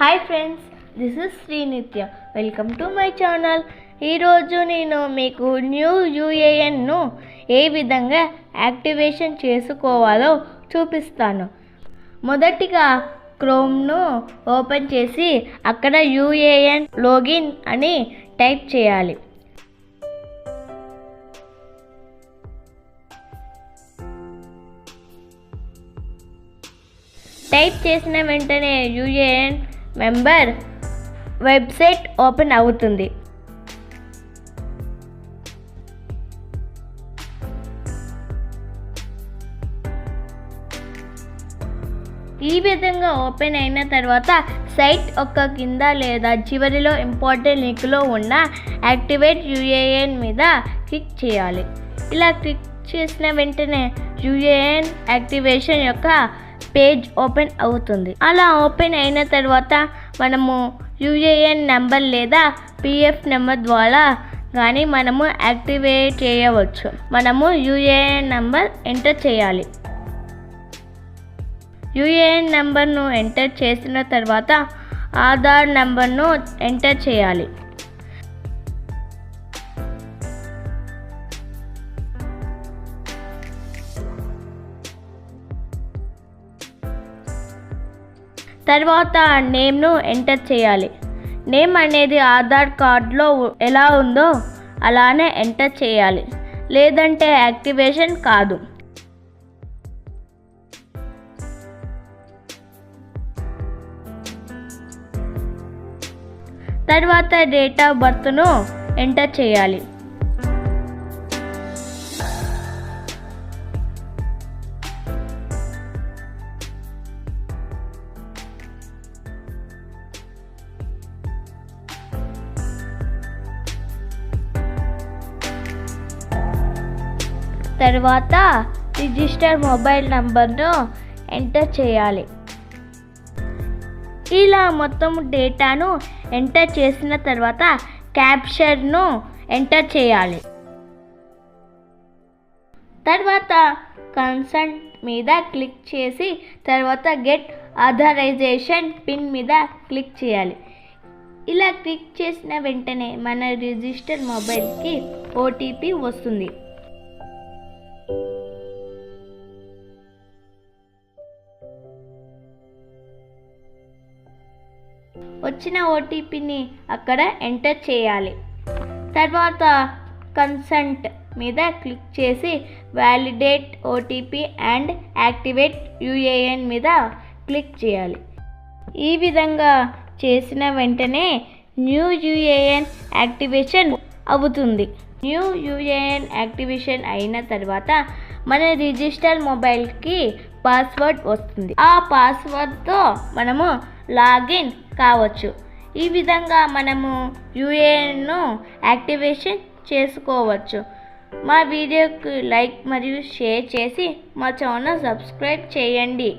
Hi friends this is Srinitya welcome to my channel ఈరోజు నేను మీకు న్యూ యూఏఎన్ను ఏ విధంగా యాక్టివేషన్ చేసుకోవాలో చూపిస్తాను. మొదటిగా క్రోమ్ను ఓపెన్ చేసి అక్కడ యూఏఎన్ లాగిన్ అని టైప్ చేయాలి. టైప్ చేసిన వెంటనే యూఏఎన్ మెంబర్ వెబ్సైట్ ఓపెన్ అవుతుంది. ఈ విధంగా ఓపెన్ అయిన తర్వాత సైట్ ఒక్క కింద లేదా చివరిలో ఇంపార్టెంట్ లింక్లో ఉన్న యాక్టివేట్ యూఏఎన్ మీద క్లిక్ చేయాలి. ఇలా క్లిక్ చేసిన వెంటనే యూఏఎన్ యాక్టివేషన్ యొక్క పేజ్ ఓపెన్ అవుతుంది. అలా ఓపెన్ అయిన తర్వాత మనము యూఏఎన్ నెంబర్ లేదా పిఎఫ్ నెంబర్ ద్వారా కానీ మనము యాక్టివేట్ చేయవచ్చు. మనము యూఏఎన్ నెంబర్ ఎంటర్ చేయాలి. యూఏఎన్ నెంబర్ను ఎంటర్ చేసిన తర్వాత ఆధార్ నెంబర్ను ఎంటర్ చేయాలి. తర్వాత నేమ్ను ఎంటర్ చేయాలి. నేమ్ అనేది ఆధార్ కార్డులో ఎలా ఉందో అలానే ఎంటర్ చేయాలి. లేదంటే యాక్టివేషన్ కాదు. తర్వాత డేట్ ఆఫ్ బర్త్ను ఎంటర్ చేయాలి. తర్వాత రిజిస్టర్ మొబైల్ నంబర్ను ఎంటర్ చేయాలి. ఇలా మొత్తం డేటాను ఎంటర్ చేసిన తర్వాత క్యాప్చర్ను ఎంటర్ చేయాలి. తర్వాత కన్సల్ట్ మీద క్లిక్ చేసి తర్వాత గెట్ ఆథరైజేషన్ పిన్ మీద క్లిక్ చేయాలి. ఇలా క్లిక్ చేసిన వెంటనే మన రిజిస్టర్ మొబైల్కి ఓటీపీ వస్తుంది. వచ్చిన ఓటీపీని అక్కడ ఎంటర్ చేయాలి. తర్వాత కన్సంట్ మీద క్లిక్ చేసి validate OTP and activate UAN మీద క్లిక్ చేయాలి. ఈ విధంగా చేసిన వెంటనే న్యూ యూఏఎన్ యాక్టివేషన్ అవుతుంది. న్యూ యూఏఎన్ యాక్టివేషన్ అయిన తర్వాత మన రిజిస్టర్ మొబైల్కి పాస్వర్డ్ వస్తుంది. ఆ పాస్వర్డ్తో మనము లాగిన్ కావచ్చు. ఈ విధంగా మనము యూఏఎన్ను యాక్టివేషన్ చేసుకోవచ్చు. మా వీడియోకి లైక్ మరియు షేర్ చేసి మా ఛానల్ సబ్స్క్రైబ్ చేయండి.